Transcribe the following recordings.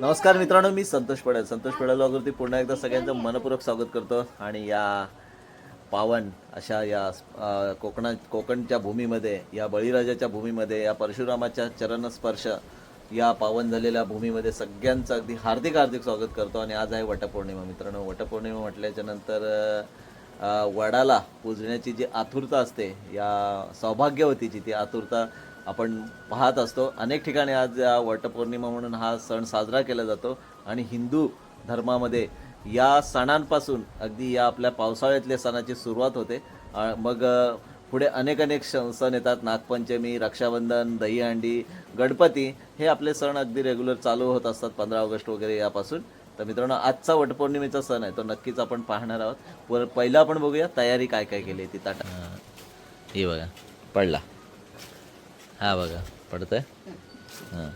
नमस्कार मित्रांनो मी संतोष पडेल संतोष पडेल वगैरे पुन्हा एकदा सगळ्यांचं मनपूर्वक स्वागत करतो. आणि या पावन अशा या कोकणा कोकणच्या भूमीमध्ये या बळीराजाच्या भूमीमध्ये या परशुरामाच्या चरणस्पर्श या पावन झालेल्या भूमीमध्ये सगळ्यांचं अगदी हार्दिक हार्दिक स्वागत करतो. आणि आज आहे वटपौर्णिमा मित्रांनो. वटपौर्णिमा म्हटल्याच्या नंतर वडाला पूजण्याची जी आतुरता असते या सौभाग्यवतीची ती आतुरता आपण पाहत असतो. अनेक ठिकाणी आज या वटपौर्णिमा म्हणून हा सण साजरा केला जातो आणि हिंदू धर्मामध्ये या सणांपासून अगदी या आपल्या पावसाळ्यातल्या सणाची सुरुवात होते. मग पुढे अनेक अनेक सण येतात. नागपंचमी रक्षाबंधन दहीहंडी गणपती हे आपले सण अगदी रेग्युलर चालू होत असतात पंधरा ऑगस्ट वगैरे यापासून. तर मित्रांनो आजचा वटपौर्णिमेचा सण आहे. तो नक्कीच आपण पाहणार आहोत. वर पहिला आपण बघूया तयारी काय काय केली ती ताटा. हे बघा पडला. हा बघा पडतंय? हां.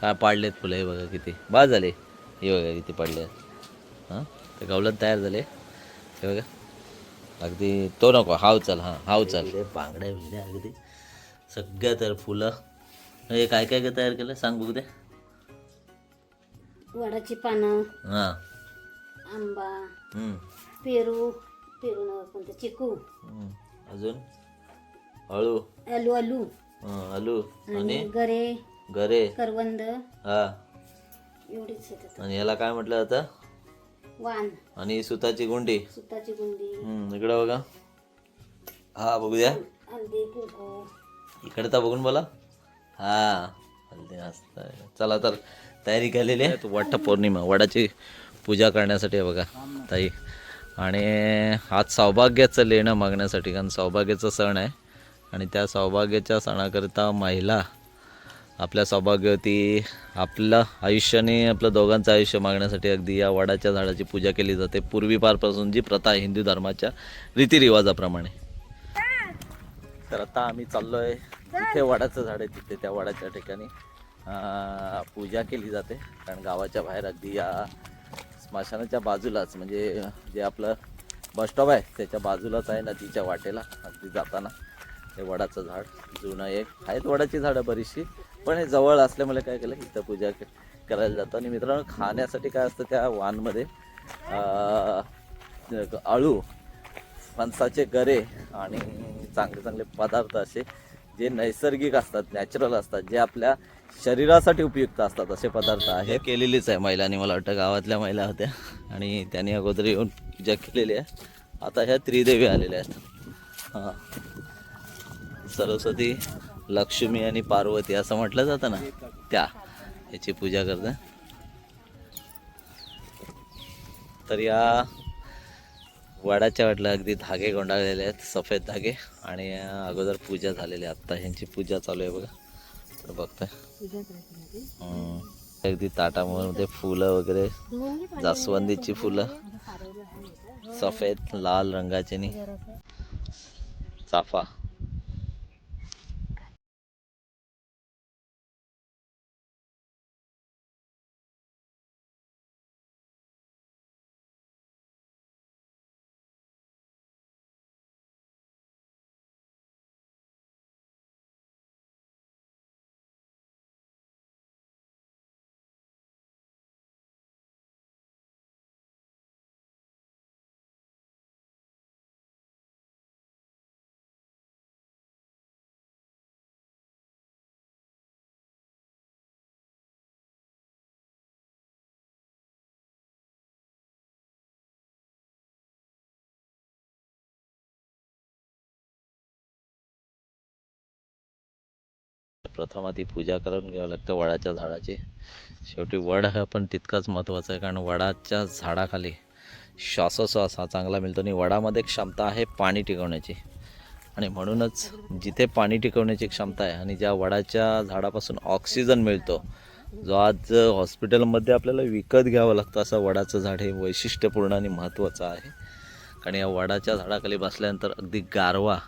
काय पाडलेत फुलं हे बघा किती. बाद झाले. हे बघा किती पडले हां? ते गवलन तयार झाले. हे बघा. अगदी तो नको हाव चल हां हाव चल बांगड्या बिंगड्या अगदी. सगळ्या तर फुलं. हे काय काय काय तयार केलं? सांग बघू दे. वडाची पानं हां. आंबा हम्म, पेरू पेरू न कोणतं? चिकू. हम्म. अजून? हळू. आलू आलू. आलू. आणि गरे. गरे. करवंद. हा. एवढीच येतात आणि याला काय म्हटलं जातं वान. आणि सुताची गुंडी. सुताची गुंडी. हम्म, इकडं बघा. हा बघू द्या हळदी कुंकू इकडे तर बघून बोला. हा हल्दी मस्त आहे. चला तर तयारी केलेली आहे. वट पौर्णिमा वडाची पूजा करण्यासाठी आहे बघा ताई. आणि आज सौभाग्याचं लेणं मागण्यासाठी कारण सौभाग्याचा सण आहे. आणि त्या सौभाग्याच्या सणाकरिता महिला आपल्या सौभाग्यवती आपलं आयुष्याने आपलं दोघांचं आयुष्य मागण्यासाठी अगदी या वडाच्या झाडाची पूजा केली जाते. पूर्वीपारपासून जी प्रथा आहे हिंदू धर्माच्या रीतिरिवाजाप्रमाणे. तर आता आम्ही चाललोय तिथे वडाचं झाड आहे तिथे त्या वडाच्या ठिकाणी पूजा केली जाते. कारण गावाच्या बाहेर अगदी या स्मशानाच्या बाजूलाच म्हणजे जे आपलं बसस्टॉप आहे त्याच्या बाजूलाच आहे नदीच्या वाटेला अगदी जाताना. हे वडाचं झाड जुनं एक. आहेत वडाची झाडं बरीचशी पण हे जवळ असल्यामुळे काय केलं इथं पूजा करायला जातं. आणि मित्रांनो खाण्यासाठी काय असतं त्या वानमध्ये आळू फणसाचे गरे आणि चांगले चांगले पदार्थ असे जे नैसर्गिक असतात नॅचरल असतात जे आपल्या शरीरासाठी उपयुक्त असतात असे पदार्थ आहे केलेलीच आहे महिलांनी मला वाटतं गावातल्या महिला होत्या. आणि त्यांनी अगोदर येऊन पूजा केलेली आहे. आता ह्या त्रिदेवी आलेल्या आहेत. हां. सरस्वती लक्ष्मी आणि पार्वती असं म्हटलं जातं ना त्या याची पूजा करतात तर या वडाच्या वाटलं अगदी धागे गोंडाळलेले आहेत सफेद धागे आणि अगोदर पूजा झालेली आहे. आत्ता ह्यांची पूजा चालू आहे बघा. तर बघताय. अगदी ताटामध्ये फुलं वगैरे जास्वंदीची फुलं सफेद लाल रंगाचे चाफा. प्रथम आधी पूजा करून घ्यावं लागतं वडाच्या झाडाची. शेवटी वड हा पण तितकाच महत्त्वाचा आहे कारण वडाच्या झाडाखाली श्वासोश्वास हा चांगला मिळतो आणि वडामध्ये क्षमता आहे पाणी टिकवण्याची. आणि म्हणूनच जिथे पाणी टिकवण्याची क्षमता आहे आणि ज्या वडाच्या झाडापासून ऑक्सिजन मिळतो जो आज हॉस्पिटलमध्ये आपल्याला विकत घ्यावं लागतं असं वडाचं झाड हे वैशिष्ट्यपूर्ण आणि महत्त्वाचं आहे. कारण या वडाच्या झाडाखाली बसल्यानंतर अगदी गारवा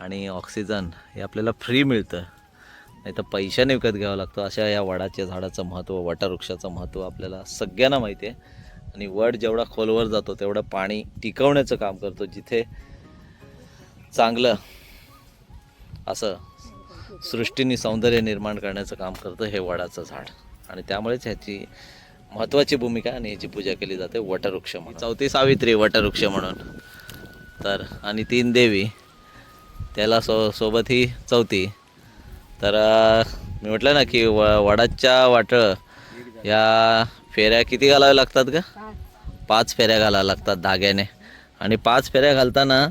आणि ऑक्सिजन हे आपल्याला फ्री मिळतं. नाही तर पैशाने विकत घ्यावं लागतं. अशा या वडाच्या झाडाचं महत्त्व वटवृक्षाचं महत्त्व आपल्याला सगळ्यांना माहिती आहे. आणि वड जेवढा खोलवर जातो तेवढं पाणी टिकवण्याचं काम करतो जिथे चांगलं असं सृष्टीने सौंदर्य निर्माण करण्याचं काम करतं हे वडाचं झाड. आणि त्यामुळेच ह्याची महत्त्वाची भूमिका आणि ह्याची पूजा केली जाते वटवृक्ष म्हणून. चौथी सावित्री वटवृक्ष म्हणून. तर आणि तीन देवी त्याला सो सोबत ही चौथी तर मी म्हटलं ना की व वडाच्या वाटळ या फेऱ्या किती घालाव्या लागतात का पाच फेऱ्या घालाव्या लागतात धाग्याने. आणि पाच फेऱ्या घालताना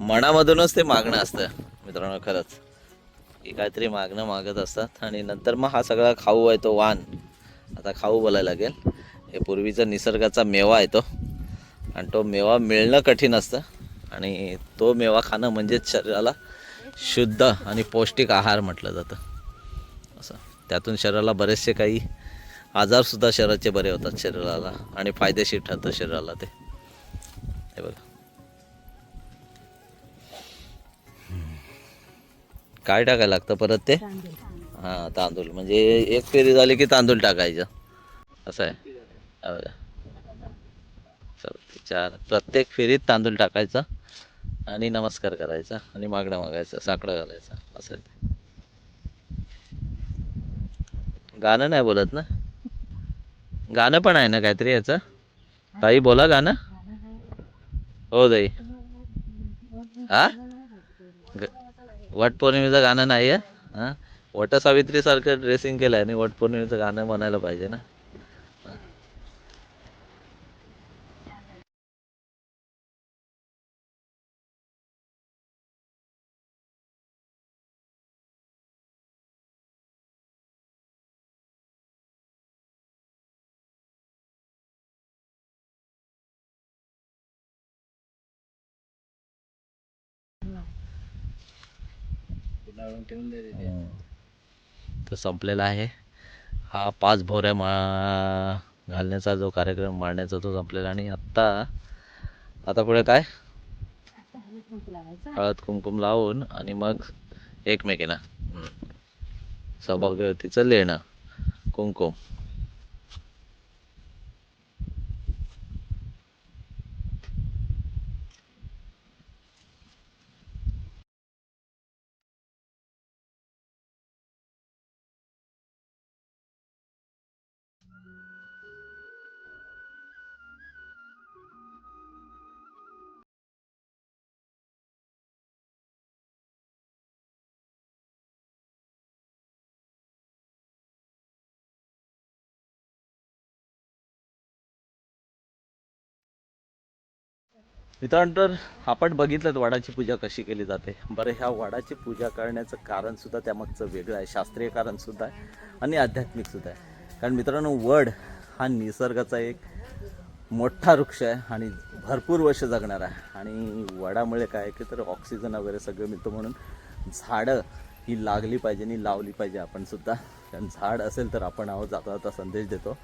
मनामधूनच ते मागणं असतं. मित्रांनो खरंच. की काहीतरी मागणं मागत असतात. आणि नंतर मग हा सगळा खाऊ आहे तो वाण. आता खाऊ बोलायला लागेल. हे पूर्वीचा निसर्गाचा मेवा आहे तो. आणि तो मेवा मिळणं कठीण असतं. आणि तो मेवा खाणं म्हणजेच शरीराला शुद्ध आणि पौष्टिक आहार म्हटलं जातं. असं. त्यातून शरीराला बरेचसे काही आजारसुद्धा शरीराचे बरे होतात शरीराला आणि फायदेशीर ठरतं शरीराला ते. हे बघा. काय टाकायला लागतं परत ते? हां तांदूळ. म्हणजे एक फेरी झाली की तांदूळ टाकायचं. असं आहे. चार. प्रत्येक फेरीत तांदूळ टाकायचा. आणि नमस्कार करायचा आणि मागणं मागायचं साकडं घालायचं असं. ते. गाणं नाही बोलत ना? गाणं पण आहे ना काहीतरी याचं? ताई बोला गाणं. हो दाई हा? वटपौर्णिमेचं गाणं नाही आहे हां? वट सावित्रीसारखं ड्रेसिंग केलं आहे आणि वटपौर्णिमेचं गाणं म्हणायला पाहिजे ना? हम्म. तर संपलेला आहे. हा पाच भोऱ्या मा घालण्याचा जो कार्यक्रम मांडण्याचा तो संपलेला आणि आत्ता आता पुढे काय? हळद कुंकुम लावून आणि मग एकमेकींना. हम्म. सौभाग्यवतीचं लेणं. कुंकुम. मित्रांनो तर आपण बघितलं वडाची पूजा कशी केली जाते. बरं ह्या वडाची पूजा करण्याचं कारणसुद्धा त्यामागचं वेगळं आहे. शास्त्रीय कारणसुद्धा आहे आणि आध्यात्मिकसुद्धा आहे. कारण मित्रांनो वड हा निसर्गाचा एक मोठा वृक्ष आहे आणि भरपूर वर्ष जगणार आहे. आणि वडामुळे काय आहे की तर ऑक्सिजन वगैरे सगळं मिळतं म्हणून झाडं ही लागली पाहिजे आणि लावली पाहिजे आपण सुद्धा. कारण झाड असेल तर आपण आहोत जाता जाता संदेश देतो.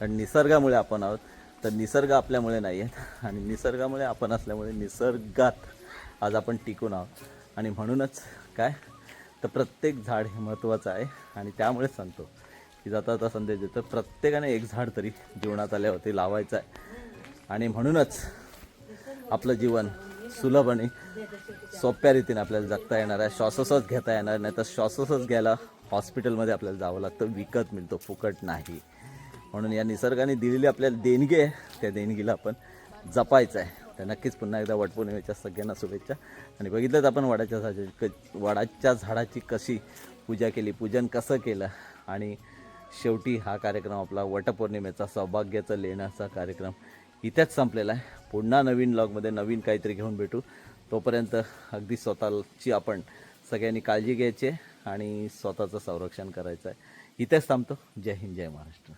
कारण निसर्गामुळे आपण आहोत. तर निसर्ग आपल्यामुळे नाही आहेत आणि निसर्गामुळे आपण असल्यामुळे निसर्गात आज आपण टिकून आहोत. आणि म्हणूनच काय? तर प्रत्येक झाड हे महत्त्वाचं आहे. आणि त्यामुळेच सांगतो की जाता जाता संदेश देतो प्रत्येकाने एक झाड तरी जीवनात आल्यावरती लावायचं आहे. आणि म्हणूनच आपलं जीवन सुलभ आणि सोप्या रीतीने आपल्याला जगता येणार आहे. श्वासोश्वास घेता येणार नाही तर श्वासोश्वास घ्यायला हॉस्पिटलमध्ये आपल्याला जावं लागतं. विकत मिळतो फुकट नाही. म्हणून या निसर्गाने दिलेली आपल्याला देणगी आहे. त्या देणगीला आपण जपायचं आहे. तर नक्कीच पुन्हा एकदा वटपौर्णिमेच्या सगळ्यांना शुभेच्छा. आणि बघितलंच आपण वडाच्या झाडाची क वडाच्या झाडाची कशी पूजा केली पूजन कसं केलं. आणि शेवटी हा कार्यक्रम आपला वटपौर्णिमेचा सौभाग्याचं लेण्याचा कार्यक्रम इथेच संपलेला आहे. पुन्हा नवीन ब्लॉगमध्ये नवीन काहीतरी घेऊन भेटू. तोपर्यंत अगदी स्वतःची आपण सगळ्यांनी काळजी घ्यायची आहे आणि स्वतःचं संरक्षण करायचं आहे. इथेच थांबतो. जय हिंद जय महाराष्ट्र.